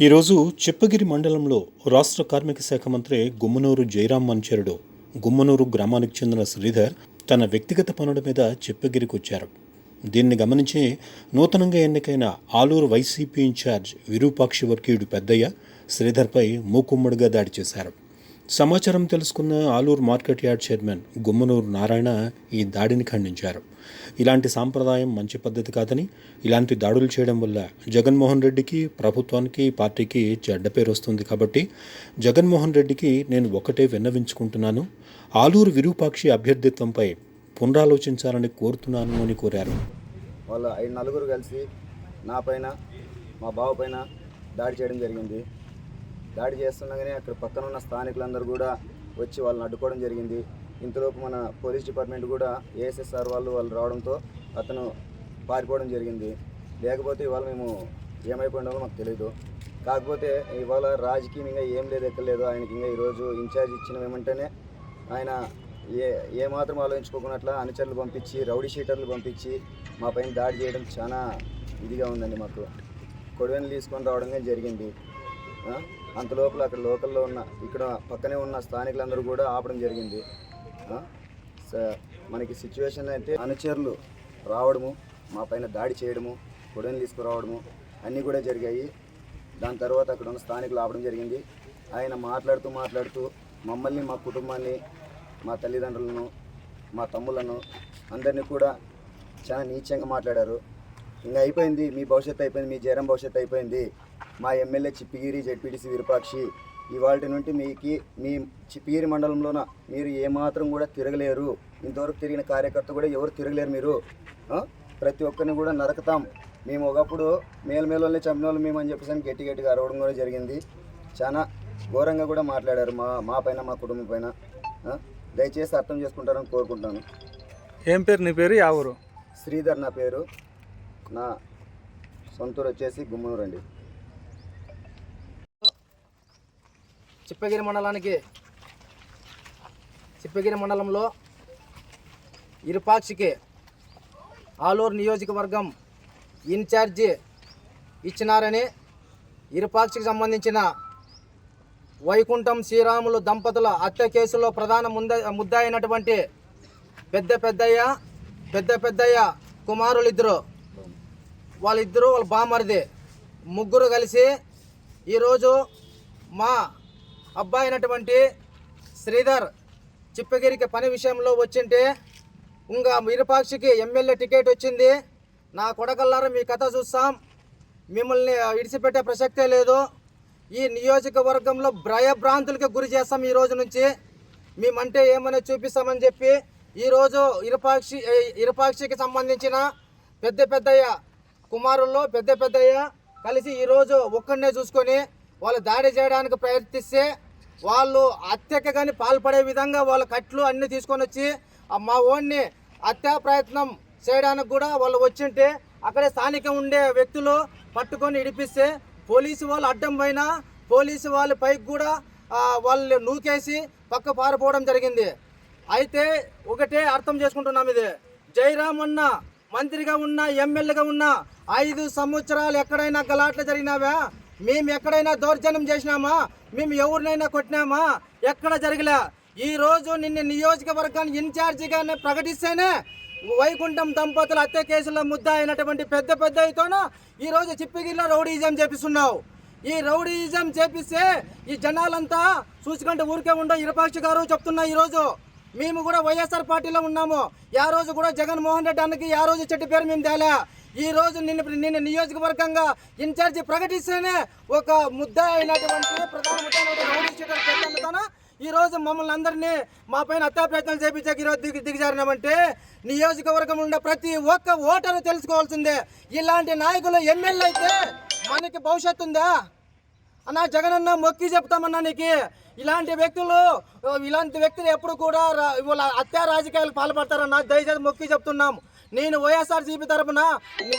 ఈరోజు చెప్పగిరి మండలంలో రాష్ట్ర కార్మిక శాఖ మంత్రి గుమ్మనూరు జయరాం మంచరుడు గుమ్మనూరు గ్రామానికి చెందిన శ్రీధర్ తన వ్యక్తిగత పనుల మీద చెప్పగిరికి వచ్చారు దీన్ని గమనించి నూతనంగా ఎన్నికైన ఆలూరు వైసీపీ ఇన్ఛార్జ్ విరూపాక్షి వర్గీయుడు పెద్దయ్య శ్రీధర్పై మూకుమ్మడిగా దాడి చేశారు. సమాచారం తెలుసుకున్న Aluru market yard chairman Gummanuru Narayana ఈ దాడిని ఖండించారు. ఇలాంటి సాంప్రదాయం మంచి పద్ధతి కాదని ఇలాంటి దాడులు చేయడం వల్ల జగన్మోహన్ రెడ్డికి ప్రభుత్వానికి పార్టీకి చెడ్డ పేరు వస్తుంది కాబట్టి జగన్మోహన్ రెడ్డికి నేను ఒకటే విన్నవించుకుంటున్నాను. ఆలూరు విరూపాక్షి అభ్యర్థిత్వంపై పునరాలోచించాలని కోరుతున్నాను అని కోరారు. వాళ్ళ ఐదు నలుగురు కలిసి నా పైన మా బావ పైన దాడి చేయడం జరిగింది. దాడి చేస్తుండగానే అక్కడ పక్కన ఉన్న స్థానికులందరూ కూడా వచ్చి వాళ్ళని అడ్డుకోవడం జరిగింది. ఇంతలోపు మన పోలీస్ డిపార్ట్మెంట్ కూడా ఏఎస్ఎస్ఆర్ వాళ్ళు వాళ్ళు రావడంతో అతను పారిపోవడం జరిగింది. లేకపోతే ఇవాళ మేము ఏమైపోయినామో మాకు తెలియదు కాకపోతే ఇవాళ రాజకీయంగా ఏం లేదు ఎక్కలేదు ఆయనకి ఇంకా ఈరోజు ఇన్ఛార్జ్ ఇచ్చిన ఏమంటేనే ఆయన ఏ ఏమాత్రం ఆలోచించుకోకున్నట్ల అనుచరులు పంపించి రౌడీ షీటర్లు పంపించి మా పైన దాడి చేయడం చాలా ఇదిగా ఉందండి మాకు. కొడువెని తీసుకొని రావడం జరిగింది. అంత లోపల అక్కడ లోకల్లో ఉన్న ఇక్కడ పక్కనే ఉన్న స్థానికులందరూ కూడా ఆపడం జరిగింది. స- మనకి సిచ్యువేషన్ అయితే అనుచరులు రావడము మా పైన దాడి చేయడము కొడవని తీసుకురావడము అన్నీ కూడా జరిగాయి. దాని తర్వాత అక్కడ ఉన్న స్థానికులు ఆపడం జరిగింది. ఆయన మాట్లాడుతూ మాట్లాడుతూ మమ్మల్ని మా కుటుంబాన్ని మా తల్లిదండ్రులను మా తమ్ములను అందరినీ కూడా చాలా నీచంగా మాట్లాడారు. ఇంకా అయిపోయింది మీ భవిష్యత్తు అయిపోయింది మీ జయరం భవిష్యత్తు అయిపోయింది. మా ఎమ్మెల్యే చిప్పిగిరి జెడ్పీటీసీ విరూపాక్షి ఇవాళ నుండి మీకు మీ చిప్పిగిరి మండలంలోన మీరు ఏమాత్రం కూడా తిరగలేరు. ఇంతవరకు తిరిగిన కార్యకర్త కూడా ఎవరు తిరగలేరు మీరు? ప్రతి ఒక్కరిని కూడా నరకతాం. మేము ఒకప్పుడు మేలమేలని చంపిన వాళ్ళు మేము అని చెప్పేసి గట్టి గట్టిగా అరవడం కూడా జరిగింది. చాలా ఘోరంగా కూడా మాట్లాడారు మా మా పైన మా కుటుంబం పైన? దయచేసి అర్థం చేసుకుంటారని కోరుకుంటాను ఏం పేరు నీ పేరు? ఊరు? శ్రీధర్ నా పేరు. నా సొంతూరు వచ్చేసి గుమ్మనూరు అండి. చిప్పగిరి మండలానికి చిప్పగిరి మండలంలో ఇరుపాక్షికి ఆలూరు నియోజకవర్గం ఇన్ఛార్జి ఇచ్చినారని ఇరుపాక్షికి సంబంధించిన వైకుంఠం శ్రీరాములు దంపతుల హత్య కేసులో ప్రధాన ముంద ముద్ద అయినటువంటి పెద్ద పెద్దయ్య పెద్ద పెద్దయ్య కుమారులిద్దరు వాళ్ళిద్దరూ వాళ్ళ బామరిది ముగ్గురు కలిసి ఈరోజు మా అబ్బాయి అయినటువంటి శ్రీధర్ చిప్పగిరికి పని విషయంలో వచ్చింటే ఇంకా విరపాక్షికి ఎమ్మెల్యే టికెట్ వచ్చింది. నా కొడకల్లారా మీ కథ చూస్తాం. మిమ్మల్ని విడిచిపెట్టే ప్రసక్తే లేదు. ఈ నియోజకవర్గంలో భ్రయభ్రాంతులకి గురి చేస్తాం ఈ రోజు నుంచి. మేమంటే ఏమైనా చూపిస్తామని చెప్పి ఈరోజు ఇరుపాక్షి ఇరపాక్షికి సంబంధించిన పెద్ద పెద్దయ్య కుమారుల్లో పెద్ద పెద్దయ్య కలిసి ఈరోజు ఒక్కడనే చూసుకొని వాళ్ళు దాడి చేయడానికి ప్రయత్నిస్తే వాళ్ళు హత్యకి కానీ పాల్పడే విధంగా వాళ్ళ కట్లు అన్ని తీసుకొని వచ్చి మా ఓన్ని హత్యా ప్రయత్నం చేయడానికి కూడా వాళ్ళు వచ్చింటే అక్కడే స్థానిక ఉండే వ్యక్తులు పట్టుకొని ఇడిపిస్తే పోలీసు వాళ్ళు అడ్డం పైన పోలీసు వాళ్ళ పైకి కూడా వాళ్ళు నూకేసి పక్క పారిపోవడం జరిగింది. అయితే ఒకటే అర్థం చేసుకుంటున్నాం ఇది. జయరామన్న మంత్రిగా ఉన్న ఎమ్మెల్యేగా ఉన్న ఐదు సంవత్సరాలు ఎక్కడైనా గలాట్లు జరిగినావా? మేము ఎక్కడైనా దౌర్జన్యం చేసినామా? మేము ఎవరినైనా కొట్టినామా? ఎక్కడ జరగలే? ఈ రోజు నిన్న నియోజకవర్గాన్ని ఇన్ఛార్జిగానే ప్రకటిస్తేనే వైకుంఠం దంపతుల హత్య కేసుల ముద్ద అయినటువంటి పెద్ద పెద్ద అయితేనో ఈరోజు చిప్పిగిరిలో రౌడీజం చేపిస్తున్నావు. ఈ రౌడీజం చేపిస్తే ఈ జనాలంతా చూసుకుంటే ఊరికే ఉండవు. ఇరపాక్షి గారు చెప్తున్నా ఈరోజు మేము కూడా వైఎస్ఆర్ పార్టీలో ఉన్నాము. ఆ రోజు కూడా జగన్మోహన్ రెడ్డి అన్నకి ఆ రోజు చెట్టు పేరు మేము తేలా. ఈ రోజు నిన్న నిన్న నియోజకవర్గంగా ఇన్ఛార్జి ప్రకటిస్తేనే ఒక ముద్ద అయినటువంటి ప్రధాన ముద్ద ఈ రోజు మమ్మల్ని అందరినీ మా పైన హత్యా చేపించాక ఈరోజు దిగి దిగజారినామంటే నియోజకవర్గం ఉండే ప్రతి ఒక్క ఓటరు తెలుసుకోవాల్సిందే. ఇలాంటి నాయకులు ఎమ్మెల్యే అయితే మనకి భవిష్యత్తు ఉందా? అన్నా జగనన్న మొక్కి చెప్తామన్నా నీకు. ఇలాంటి వ్యక్తులు ఇలాంటి వ్యక్తులు ఎప్పుడు కూడా రా- ఇవాళ హత్యా రాజకీయాలకు పాల్పడతారన్న. దయచేసి మొక్కి చెప్తున్నాం. నేను వైఎస్ఆర్ సిపి తరపున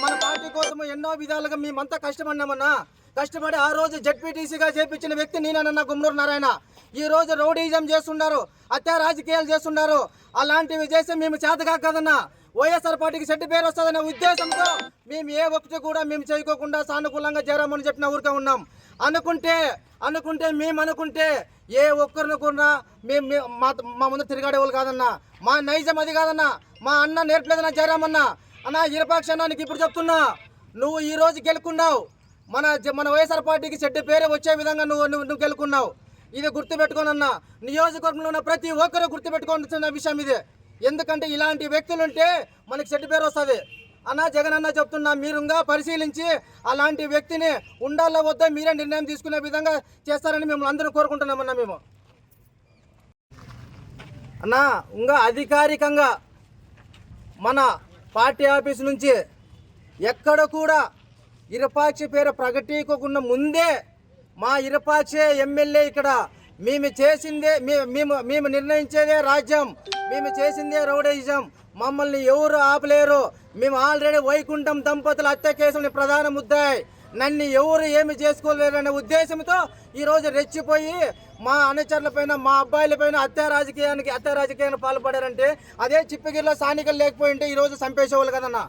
మన పార్టీ కోసం ఎన్నో విధాలుగా మేమంతా కష్టపడినామన్నా. కష్టపడి ఆ రోజు జడ్పీటీసీగా చేపించిన వ్యక్తి నేనన్న గుమ్మూరు నారాయణ. ఈ రోజు రౌడీజం చేస్తున్నారు హత్యా రాజకీయాలు చేస్తున్నారు. అలాంటివి చేస్తే మేము చేతగా కదన్నా. వైఎస్ఆర్ పార్టీకి చెడ్డ పేరు వస్తుందనే ఉద్దేశంతో మేము ఏ ఒక్కటి కూడా మేము చేయకోకుండా సానుకూలంగా చేరామని చెప్పిన ఊరికే ఉన్నాం. అనుకుంటే అనుకుంటే మేము అనుకుంటే ఏ ఒక్కరిని కూడా మేము మా మా ముందు తిరిగాడే వాళ్ళు కాదన్నా మా నైజం అది కాదన్నా మా అన్న నేర్పలేదన్నా చేరామన్నా. అన్న ఇరపాక్ష అన్న ఇప్పుడు చెప్తున్నా నువ్వు ఈ రోజు గెలుకున్నావు. మన మన వైఎస్ఆర్ పార్టీకి చెడ్డ పేరే వచ్చే విధంగా నువ్వు నువ్వు నువ్వు గెలుకున్నావు. ఇది గుర్తుపెట్టుకోనన్నా నియోజకవర్గంలో ఉన్న ప్రతి ఒక్కరూ గుర్తుపెట్టుకోవాల్సిన విషయం ఇది. ఎందుకంటే ఇలాంటి వ్యక్తులు ఉంటే మనకి చెడ్డ పేరు వస్తుంది. అన్న జగన్ అన్న చెప్తున్నా మీరుగా పరిశీలించి అలాంటి వ్యక్తిని ఉండాలో వద్దా మీరే నిర్ణయం తీసుకునే విధంగా చేస్తారని మేము అందరూ కోరుకుంటున్నామన్నా మేము. అన్న ఇంకా అధికారికంగా మన పార్టీ ఆఫీస్ నుంచి ఎక్కడ కూడా ఇరపాక్షి పేరు ప్రకటించకుండా ముందే మా ఇరపాక్షే ఎమ్మెల్యే ఇక్కడ మేము చేసిందే మేము మేము నిర్ణయించేదే రాజ్యం. మేము చేసిందే రౌడయిజం. మమ్మల్ని ఎవరు ఆపలేరు. మేము ఆల్రెడీ వైకుంఠం దంపతుల హత్య కేసుని ప్రధాన ముద్దాయి. నన్ను ఎవరు ఏమి చేసుకోలేరనే ఉద్దేశంతో ఈరోజు రెచ్చిపోయి మా అనుచరుల పైన మా అబ్బాయిల పైన హత్య రాజకీయానికి హత్య రాజకీయానికి పాల్పడారంటే అదే చిప్పగిరిలో స్థానికులు లేకపోయింటే ఈరోజు చంపేసేవాళ్ళు కదన్నా.